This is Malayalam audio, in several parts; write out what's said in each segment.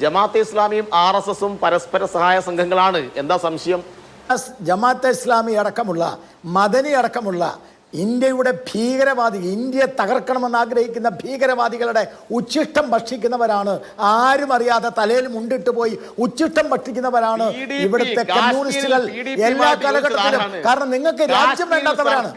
ജമാഅത്തെ ഇസ്ലാമിയും ആർ എസ് എസും പരസ്പര സഹായ സംഘങ്ങളാണ്. എന്താ സംശയം? ജമാഅത്തെ ഇസ്ലാമി അടക്കമുള്ള മദനി അടക്കമുള്ള ഇന്ത്യയുടെ ഭീകരവാദി ഇന്ത്യയെ തകർക്കണമെന്ന് ആഗ്രഹിക്കുന്ന ഭീകരവാദികളുടെ ഉച്ചിഷ്ടം ഭക്ഷിക്കുന്നവരാണ്. ആരും അറിയാതെ തലയിൽ മുണ്ടിട്ട് പോയി ഉച്ചിഷ്ടം ഭക്ഷിക്കുന്നവരാണ് ഇവിടുത്തെ കമ്മ്യൂണിസ്റ്റുകൾ എല്ലാ കാലഘട്ടത്തിലും. കാരണം നിങ്ങൾക്ക് രാജ്യം വേണ്ടാത്തവരാണ്.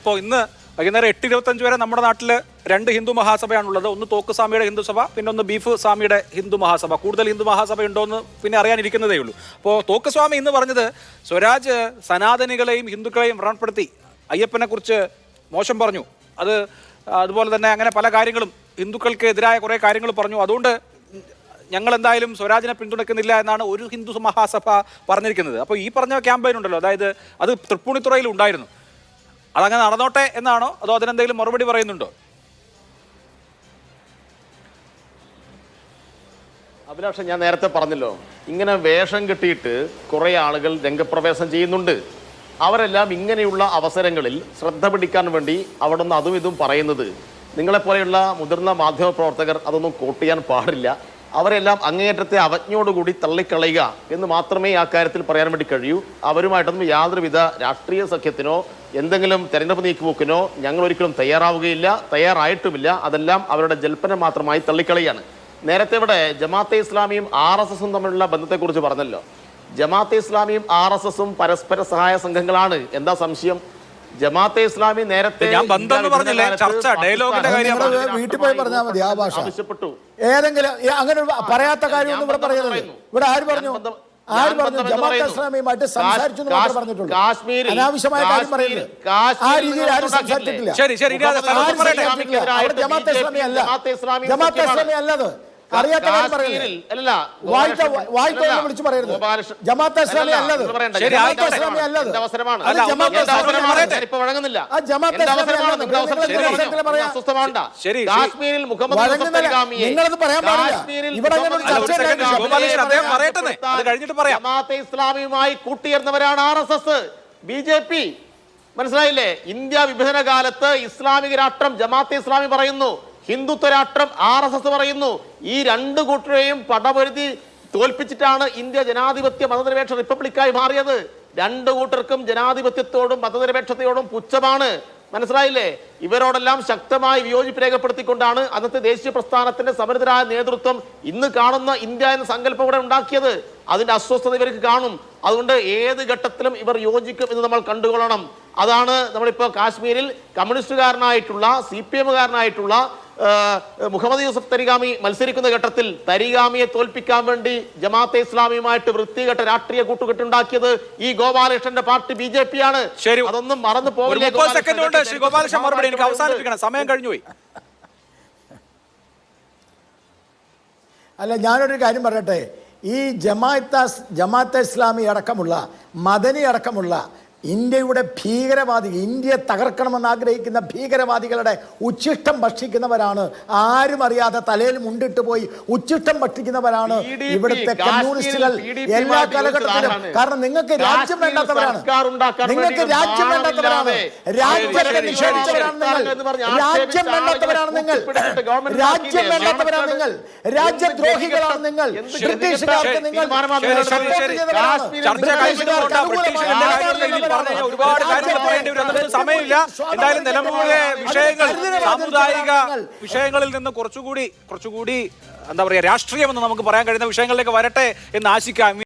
ഇപ്പോൾ ഇന്ന് വൈകുന്നേരം എട്ട് ഇരുപത്തഞ്ച് വരെ നമ്മുടെ നാട്ടിൽ രണ്ട് ഹിന്ദു മഹാസഭയാണുള്ളത്. ഒന്ന് തോക്ക് സ്വാമിയുടെ ഹിന്ദു സഭ പിന്നെ ഒന്ന് ബീഫ് സ്വാമിയുടെ ഹിന്ദു മഹാസഭ. കൂടുതൽ ഹിന്ദു മഹാസഭ ഉണ്ടോ എന്ന് പിന്നെ അറിയാനിരിക്കുന്നതേ ഉള്ളൂ. അപ്പോൾ തോക്ക് സ്വാമി ഇന്ന് പറഞ്ഞത് സ്വരാജ് സനാതനികളെയും ഹിന്ദുക്കളെയും വ്രണപ്പെടുത്തി. അയ്യപ്പനെക്കുറിച്ച് മോശം പറഞ്ഞു. അത് അതുപോലെ തന്നെ അങ്ങനെ പല കാര്യങ്ങളും ഹിന്ദുക്കൾക്ക് എതിരായ കുറേ കാര്യങ്ങൾ പറഞ്ഞു. അതുകൊണ്ട് ഞങ്ങൾ എന്തായാലും സ്വരാജിനെ പിന്തുണയ്ക്കുന്നില്ല എന്നാണ് ഒരു ഹിന്ദു മഹാസഭ പറഞ്ഞിരിക്കുന്നത്. അപ്പോൾ ഈ പറഞ്ഞ ക്യാമ്പയിൻ ഉണ്ടല്ലോ. അതായത് അത് തൃപ്പൂണിത്തുറയിൽ ഉണ്ടായിരുന്നു. അതങ്ങനെ നടന്നോട്ടെ എന്നാണോ? അതോ അതിനെന്തെങ്കിലും മറുപടി പറയുന്നുണ്ടോ? അഭിലാഷം ഞാൻ നേരത്തെ പറഞ്ഞല്ലോ. ഇങ്ങനെ വേഷം കെട്ടിയിട്ട് കുറേ ആളുകൾ രംഗപ്രവേശം ചെയ്യുന്നുണ്ട്. അവരെല്ലാം ഇങ്ങനെയുള്ള അവസരങ്ങളിൽ ശ്രദ്ധ പിടിക്കാൻ വേണ്ടി അവിടെ നിന്ന് അതും ഇതും പറയുന്നത്. നിങ്ങളെപ്പോലെയുള്ള മുതിർന്ന മാധ്യമ പ്രവർത്തകർ അതൊന്നും കോട്ട് ചെയ്യാൻ പാടില്ല. അവരെല്ലാം അങ്ങേയറ്റത്തെ അവജ്ഞയോടുകൂടി തള്ളിക്കളയുക എന്ന് മാത്രമേ ആ കാര്യത്തിൽ പറയാൻ വേണ്ടി കഴിയൂ. അവരുമായിട്ടൊന്നും യാതൊരുവിധ രാഷ്ട്രീയ സഖ്യത്തിനോ എന്തെങ്കിലും തെരഞ്ഞെടുപ്പ് നീക്കുപോക്കിനോ ഞങ്ങൾ ഒരിക്കലും തയ്യാറാവുകയില്ല തയ്യാറായിട്ടുമില്ല. അതെല്ലാം അവരുടെ ജൽപ്പനം മാത്രമായി തള്ളിക്കളയാണ് നേരത്തെ ഇവിടെ ജമാഅത്തെ ഇസ്ലാമിയും ആർ എസ് എസും തമ്മിലുള്ള ബന്ധത്തെക്കുറിച്ച് പറഞ്ഞല്ലോ. ജമാഅത്തെ ഇസ്ലാമിയും ആർ എസ് എസും പരസ്പര സഹായ സംഘങ്ങളാണ്. എന്താ സംശയം? ജമാഅത്തെ ഇസ്ലാമി നേരത്തെ ഞാൻ ബന്ധം എന്ന് പറഞ്ഞില്ലേ? ചർച്ച, ഡയലോഗിന്റെ കാര്യം വീട്ടിൽ പോയി പറഞ്ഞാൽ മതി ആ ഭാഷ. ആവശ്യപ്പെട്ടു. ഏതെങ്കിലും അങ്ങനെ പറയാത്ത കാര്യമൊന്നും ഇവിടെ പറയുന്നത് ഇവിടെ ആര് പറഞ്ഞു? ആര് പറഞ്ഞു? ജമാഅത്തെ. ഇസ്ലാമിയുമായിട്ട് സംസാരിച്ചു എന്ന് മാത്രമേ പറഞ്ഞിട്ടുള്ളൂ. അനാവശ്യമായ കാര്യം ആ രീതിയിൽ ആരും സംസാരിച്ചിട്ടില്ല. ജമാഅത്തെ ഇസ്ലാമി അല്ല ജമാഅത്തെ ഇസ്ലാമി ഇസ്ലാമി അല്ലത് അറിയാത്ത കാര്യം പറയരുത് അല്ലല്ല വായിച്ച വിളിച്ചു പറയരുത്. ഗോപാലകൃഷ്ണൻ- ജമാഅത്തെ ഇസ്ലാമി അല്ലത്. നിങ്ങൾ ശരി, ജമാഅത്തെ ആയിക്കോട്ടെ. ഇസ്ലാമി അല്ലത്. അത് അല്ല, ജമാഅത്തെ എന്റെ ഇസ്ലാമി അവസരമാണ്. വഴങ്ങുന്നില്ല. ആ ജമാഅത്തെ ഇസ്ലാമി അല്ലത്. നിങ്ങളത് പറയാൻ പാടില്ല. ഇവിടെ അങ്ങനെ ഒരു ചർച്ച. ജമാഅത്തെ ഇസ്ലാമിയുമായി കൂട്ടിയർന്നവരാണ് R S S B J P മനസ്സിലായില്ലേ? ഇന്ത്യ വിഭജന കാലത്ത് ഇസ്ലാമിക രാഷ്ട്രം ജമാഅത്തെ ഇസ്ലാമി പറയുന്നു. ഹിന്ദുത്വ രാഷ്ട്രം ആർ എസ് എസ് പറയുന്നു. ഈ രണ്ട് കൂട്ടരെയും പടപൊരുതി തോൽപ്പിച്ചിട്ടാണ് ഇന്ത്യ ജനാധിപത്യ മതനിരപേക്ഷ റിപ്പബ്ലിക്കായി മാറിയത്. രണ്ട് കൂട്ടർക്കും ജനാധിപത്യത്തോടും മതനിരപേക്ഷതയോടും പുച്ഛമാണ്. മനസ്സിലായില്ലേ? ഇവരോടെല്ലാം ശക്തമായി വിയോജിപ്പ് രേഖപ്പെടുത്തിക്കൊണ്ടാണ് അന്നത്തെ ദേശീയ പ്രസ്ഥാനത്തിന്റെ സമരതരായ നേതൃത്വം ഇന്ന് കാണുന്ന ഇന്ത്യ എന്ന സങ്കല്പം ഇവിടെ ഉണ്ടാക്കിയത്. അതിന്റെ അസ്വസ്ഥത ഇവർക്ക് കാണും. അതുകൊണ്ട് ഏത് ഘട്ടത്തിലും ഇവർ യോജിക്കും എന്ന് നമ്മൾ കണ്ടുകൊള്ളണം. അതാണ് നമ്മളിപ്പോൾ കാശ്മീരിൽ കമ്മ്യൂണിസ്റ്റുകാരനായിട്ടുള്ള സി പി എമ്മുകാരനായിട്ടുള്ള മുഹമ്മദ് യൂസഫ് തരിഗാമി മത്സരിക്കുന്ന ഘട്ടത്തിൽ തരിഗാമിയെ തോൽപ്പിക്കാൻ വേണ്ടി ജമാഅത്തെ ഇസ്ലാമിയുമായിട്ട് വൃത്തികെട്ട രാഷ്ട്രീയ കൂട്ടുകെട്ടുണ്ടാക്കിയത് ഈ ഗോപാലകൃഷ്ണന്റെ പാർട്ടി ബി ജെ പി ആണ് അതൊന്നും മറന്നു പോകില്ല മറുപടി എനിക്ക് അവസാനിപ്പിക്കണം. സമയം കഴിഞ്ഞുപോയി. അല്ല ഞാനൊരു കാര്യം പറയട്ടെ. ഈ ജമാഅത്ത ജമാഅത്തെ ഇസ്ലാമി അടക്കമുള്ള മദനി അടക്കമുള്ള ഇന്ത്യയുടെ ഭീകരവാദികൾ ഇന്ത്യയെ തകർക്കണമെന്ന് ആഗ്രഹിക്കുന്ന ഭീകരവാദികളുടെ ഉച്ചിഷ്ടം ഭക്ഷിക്കുന്നവരാണ്. ആരും അറിയാതെ തലയിൽ മുണ്ടിട്ട് പോയി ഉച്ചിഷ്ടം ഭക്ഷിക്കുന്നവരാണ് ഇവിടുത്തെ കമ്മ്യൂണിസ്റ്റുകൾ എല്ലാ കാലഘട്ടത്തിലും. കാരണം നിങ്ങൾക്ക് രാജ്യം വേണ്ടാത്തവരാണ്. നിങ്ങൾക്ക് രാജ്യം വേണ്ടാത്തവരാണ്. രാജ്യത്തെ നിഷേധിച്ചവരാണ് നിങ്ങൾ. രാജ്യം വേണ്ടാത്തവരാണ് നിങ്ങൾ. രാജ്യം? വേണ്ടാത്തവരാണ് നിങ്ങൾ. രാജ്യദ്രോഹികളാണ് നിങ്ങൾ. ബ്രിട്ടീഷുകാർക്ക് നിങ്ങൾ. ചെയ്തവരാണ്. കാശ്മീരിൽ ചർച്ച പറഞ്ഞ ഒരുപാട് കാര്യങ്ങൾ പറയേണ്ടി വരും. എന്നിട്ട് സമയമില്ല. എന്തായാലും നിലമ്പൂരിലെ വിഷയങ്ങൾ സാമുദായിക വിഷയങ്ങളിൽ നിന്ന് കുറച്ചുകൂടി കുറച്ചുകൂടി എന്താ പറയുക രാഷ്ട്രീയം എന്ന് നമുക്ക് പറയാൻ കഴിയുന്ന വിഷയങ്ങളിലേക്ക് വരട്ടെ എന്ന് ആശിക്കാം.